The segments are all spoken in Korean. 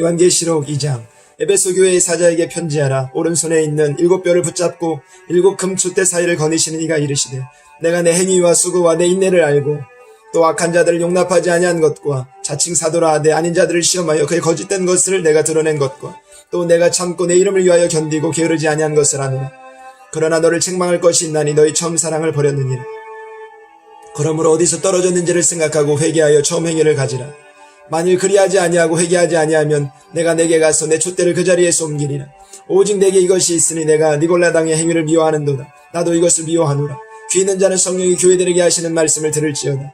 요한계시록 2장. 에베소 교회의 사자에게 편지하라. 오른손에 있는 일곱 뼈를 붙잡고 일곱 금추대 사이를 거니시는 이가 이르시되 내가 내 행위와 수고와 내 인내를 알고 또 악한 자들을 용납하지 아니한 것과 자칭 사도라 하되 아닌 자들을 시험하여 그의 거짓된 것을 내가 드러낸 것과 또 내가 참고 내 이름을 위하여 견디고 게으르지 아니한 것을 아노라. 그러나 너를 책망할 것이 있나니 너희 처음 사랑을 버렸느니라. 그러므로 어디서 떨어졌는지를 생각하고 회개하여 처음 행위를 가지라 만일 그리하지 아니하고 회개하지 아니하면 내가 내게 가서 내 촛대를 그 자리에서 옮기리라. 오직 내게 이것이 있으니 내가 니골라당의 행위를 미워하는도다. 나도 이것을 미워하노라. 귀 있는 자는 성령이 교회들에게 하시는 말씀을 들을지어다.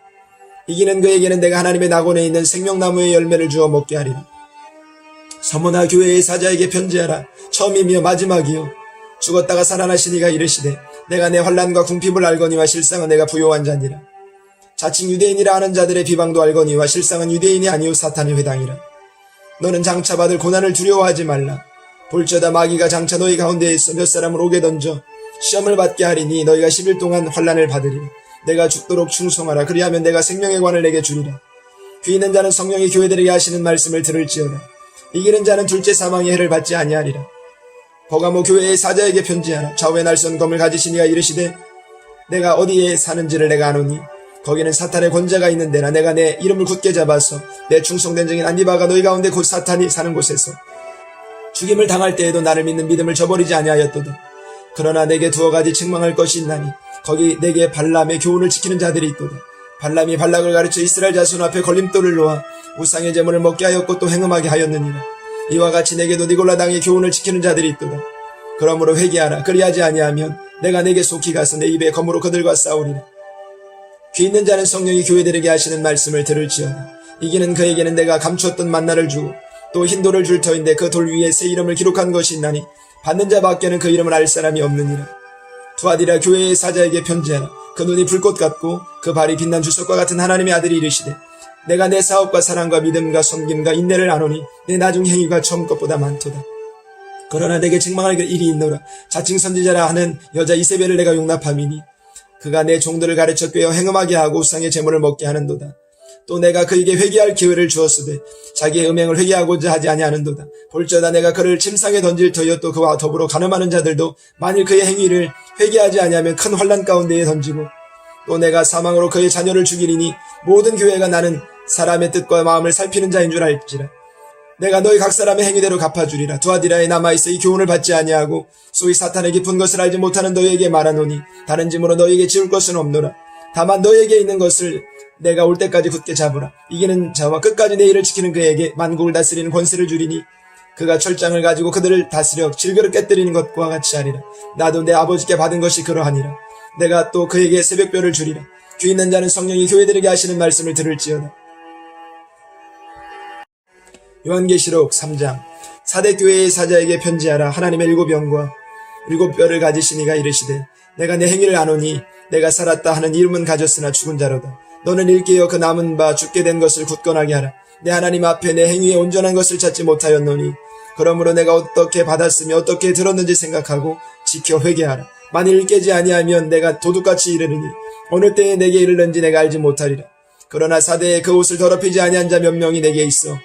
이기는 그에게는 내가 하나님의 낙원에 있는 생명나무의 열매를 주어 먹게 하리라. 서머나 교회의 사자에게 편지하라. 처음이며 마지막이요. 죽었다가 살아나신 이가 이르시되 내가 내 환란과 궁핍을 알거니와 실상은 내가 부요한 자니라. 자칭 유대인이라 하는 자들의 비방도 알거니와 실상은 유대인이 아니요 사탄의 회당이라. 너는 장차 받을 고난을 두려워하지 말라. 볼저다 마귀가 장차 너희 가운데에 있어 몇 사람을 오게 던져 시험을 받게 하리니 너희가 10일 동안 환란을 받으리라. 내가 죽도록 충성하라. 그리하면 내가 생명의 관을 내게 주리라. 귀 있는 자는 성령이 교회들에게 하시는 말씀을 들을지어다. 이기는 자는 둘째 사망의 해를 받지 아니하리라. 버가모 교회의 사자에게 편지하라. 좌우에 날선 검을 가지신 이가 이르시되 내가 어디에 사는지를 내가 아노니 거기는 사탄의 권자가 있는 데나 내가 내 이름을 굳게 잡아서 내 충성된 증인 안디바가 너희 가운데 곧 사탄이 사는 곳에서 죽임을 당할 때에도 나를 믿는 믿음을 저버리지 아니하였도다. 그러나 내게 두어 가지 책망할 것이 있나니 거기 내게 발람의 교훈을 지키는 자들이 있도다. 발람이 발락을 가르쳐 이스라엘 자손 앞에 걸림돌을 놓아 우상의 제물을 먹게 하였고 또 행음하게 하였느니라. 이와 같이 내게도 니골라 당의 교훈을 지키는 자들이 있도다. 그러므로 회개하라. 그리하지 아니하면 내가 내게 속히 가서 내 입에 검으로 그들과 싸우리라. 귀 있는 자는 성령이 교회들에게 하시는 말씀을 들을지어다. 이기는 그에게는 내가 감추었던 만나를 주고 또 흰돌을 줄 터인데 그 돌 위에 새 이름을 기록한 것이 있나니 받는 자 밖에는 그 이름을 알 사람이 없느니라. 두아디라 교회의 사자에게 편지하라. 그 눈이 불꽃 같고 그 발이 빛난 주석과 같은 하나님의 아들이 이르시되 내가 내 사업과 사랑과 믿음과 섬김과 인내를 아노니 내 나중 행위가 처음 것보다 많도다. 그러나 내게 책망할 일이 있노라. 자칭 선지자라 하는 여자 이세벨을 내가 용납함이니 그가 내 종들을 가르쳐 꿰어 행음하게 하고 우상의 재물을 먹게 하는도다. 또 내가 그에게 회개할 기회를 주었으되 자기의 음행을 회개하고자 하지 아니하는도다. 볼저다 내가 그를 침상에 던질 터여 또 그와 더불어 가늠하는 자들도 만일 그의 행위를 회개하지 아니하면 큰 환란 가운데에 던지고 또 내가 사망으로 그의 자녀를 죽이리니 모든 교회가 나는 사람의 뜻과 마음을 살피는 자인 줄 알지라. 내가 너희 각 사람의 행위대로 갚아주리라. 두아디라에 남아있어 이 교훈을 받지 아니하고 소위 사탄의 깊은 것을 알지 못하는 너희에게 말하노니 다른 짐으로 너희에게 지울 것은 없노라. 다만 너희에게 있는 것을 내가 올 때까지 굳게 잡으라. 이기는 자와 끝까지 내 일을 지키는 그에게 만국을 다스리는 권세를 주리니 그가 철장을 가지고 그들을 다스려 질그릇 깨뜨리는 것과 같이 하리라. 나도 내 아버지께 받은 것이 그러하니라. 내가 또 그에게 새벽별을 주리라. 귀 있는 자는 성령이 교회들에게 하시는 말씀을 들을지어다. 요한계시록 3장. 사대 교회의 사자에게 편지하라. 하나님의 일곱 영과 일곱 뼈를 가지신 이가 이르시되 내가 내 행위를 아노니 내가 살았다 하는 이름은 가졌으나 죽은 자로다. 너는 일깨어 그 남은 바 죽게 된 것을 굳건하게 하라. 내 하나님 앞에 내 행위에 온전한 것을 찾지 못하였노니 그러므로 내가 어떻게 받았으며 어떻게 들었는지 생각하고 지켜 회개하라. 만일 깨지 아니하면 내가 도둑같이 이르르니 어느 때에 내게 이르는지 내가 알지 못하리라. 그러나 사대에 그 옷을 더럽히지 아니한 자 몇 명이 내게 있어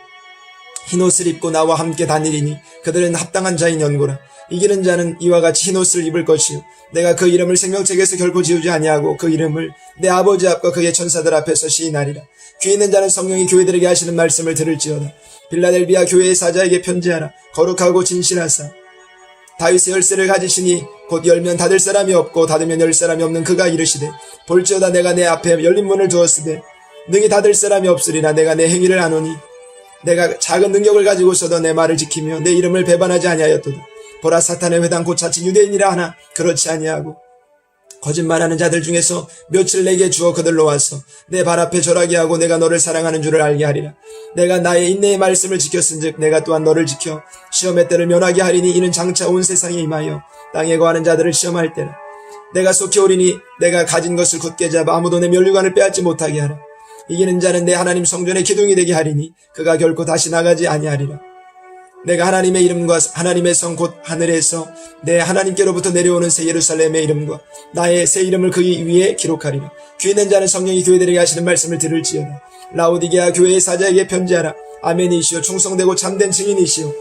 흰옷을 입고 나와 함께 다니리니 그들은 합당한 자인 연고라. 이기는 자는 이와 같이 흰옷을 입을 것이요. 내가 그 이름을 생명책에서 결코 지우지 아니하고 그 이름을 내 아버지 앞과 그의 천사들 앞에서 시인하리라. 귀 있는 자는 성령이 교회들에게 하시는 말씀을 들을지어다. 빌라델비아 교회의 사자에게 편지하라. 거룩하고 진실하사. 다윗의 열쇠를 가지시니 곧 열면 닫을 사람이 없고 닫으면 열 사람이 없는 그가 이르시되 볼지어다 내가 내 앞에 열린 문을 두었으되 능히 닫을 사람이 없으리라 내가 내 행위를 아노니 내가 작은 능력을 가지고서도 내 말을 지키며 내 이름을 배반하지 아니하였도다. 보라 사탄의 회당 곧 자칭 유대인이라 하나 그렇지 아니하고 거짓말하는 자들 중에서 며칠 내게 주어 그들로 와서 내 발 앞에 절하게 하고 내가 너를 사랑하는 줄을 알게 하리라. 내가 나의 인내의 말씀을 지켰은즉 내가 또한 너를 지켜 시험의 때를 면하게 하리니 이는 장차 온 세상에 임하여 땅에 거하는 자들을 시험할 때라. 내가 속히 오리니 내가 가진 것을 굳게 잡아 아무도 내 면류관을 빼앗지 못하게 하라. 이기는 자는 내 하나님 성전의 기둥이 되게 하리니 그가 결코 다시 나가지 아니하리라. 내가 하나님의 이름과 하나님의 성 곧 하늘에서 내 하나님께로부터 내려오는 새 예루살렘의 이름과 나의 새 이름을 그 위에 기록하리라. 귀 있는 자는 성령이 교회들에게 하시는 말씀을 들을지어다. 라오디게아 교회의 사자에게 편지하라. 아멘이시오 충성되고 참된 증인이시오.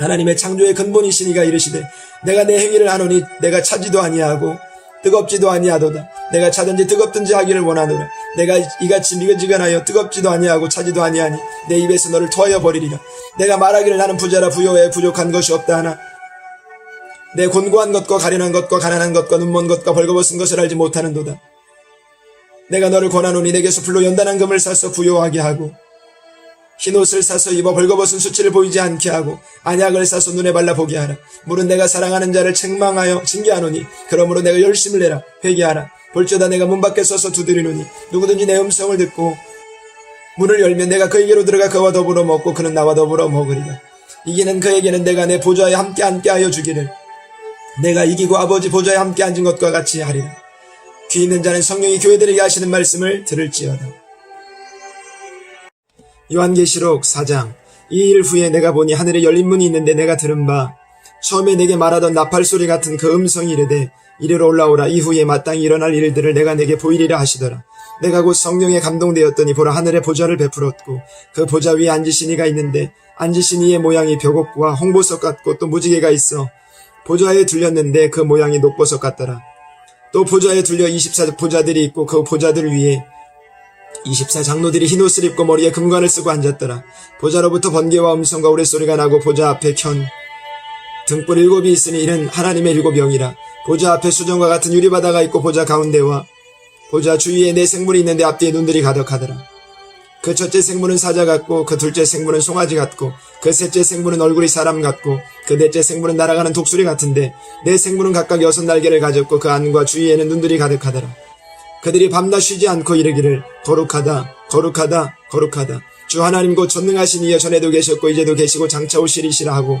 하나님의 창조의 근본이신 이가 이르시되 내가 내 행위를 하노니 내가 차지도 아니하고 뜨겁지도 아니하도다. 내가 차든지 뜨겁든지 하기를 원하노라. 내가 이같이 미근지근하여 뜨겁지도 아니하고 차지도 아니하니 내 입에서 너를 토하여 버리리라. 내가 말하기를 나는 부자라 부여에 부족한 것이 없다 하나 내 곤고한 것과 가련한 것과 가난한 것과 눈먼 것과 벌거벗은 것을 알지 못하는도다. 내가 너를 권하노니 내게서 불로 연단한 금을 사서 부요하게 하고 흰 옷을 사서 입어 벌거벗은 수치를 보이지 않게 하고 안약을 사서 눈에 발라 보게 하라. 물은 내가 사랑하는 자를 책망하여 징계하노니 그러므로 내가 열심을 내라 회개하라. 볼지어다 내가 문 밖에 서서 두드리노니 누구든지 내 음성을 듣고 문을 열면 내가 그에게로 들어가 그와 더불어 먹고 그는 나와 더불어 먹으리라. 이기는 그에게는 내가 내 보좌에 함께 앉게 하여 주기를 내가 이기고 아버지 보좌에 함께 앉은 것과 같이 하리라. 귀 있는 자는 성령이 교회들에게 하시는 말씀을 들을지어다. 요한계시록 4장 이 일 후에 내가 보니 하늘에 열린 문이 있는데 내가 들은 바 처음에 내게 말하던 나팔 소리 같은 그 음성이 이르되 이리로 올라오라 이후에 마땅히 일어날 일들을 내가 내게 보이리라 하시더라 내가 곧 성령에 감동되었더니 보라 하늘에 보좌를 베풀었고 그 보좌 위에 앉으신 이가 있는데 앉으신 이의 모양이 벽옥과 홍보석 같고 또 무지개가 있어 보좌에 둘렸는데 그 모양이 녹보석 같더라 또 보좌에 둘려 24 보좌들이 있고 그 보좌들 위에 24 장로들이 흰 옷을 입고 머리에 금관을 쓰고 앉았더라. 보좌로부터 번개와 음성과 우레소리가 나고 보좌 앞에 켠 등불 일곱이 있으니 이는 하나님의 일곱 영이라. 보좌 앞에 수정과 같은 유리바다가 있고 보좌 가운데와 보좌 주위에 네 생물이 있는데 앞뒤에 눈들이 가득하더라. 그 첫째 생물은 사자 같고 그 둘째 생물은 송아지 같고 그 셋째 생물은 얼굴이 사람 같고 그 넷째 생물은 날아가는 독수리 같은데 네 생물은 각각 여섯 날개를 가졌고 그 안과 주위에는 눈들이 가득하더라. 그들이 밤낮 쉬지 않고 이르기를 거룩하다 거룩하다 거룩하다 주 하나님 곧 전능하신 이여 전에도 계셨고 이제도 계시고 장차 오시리시라 하고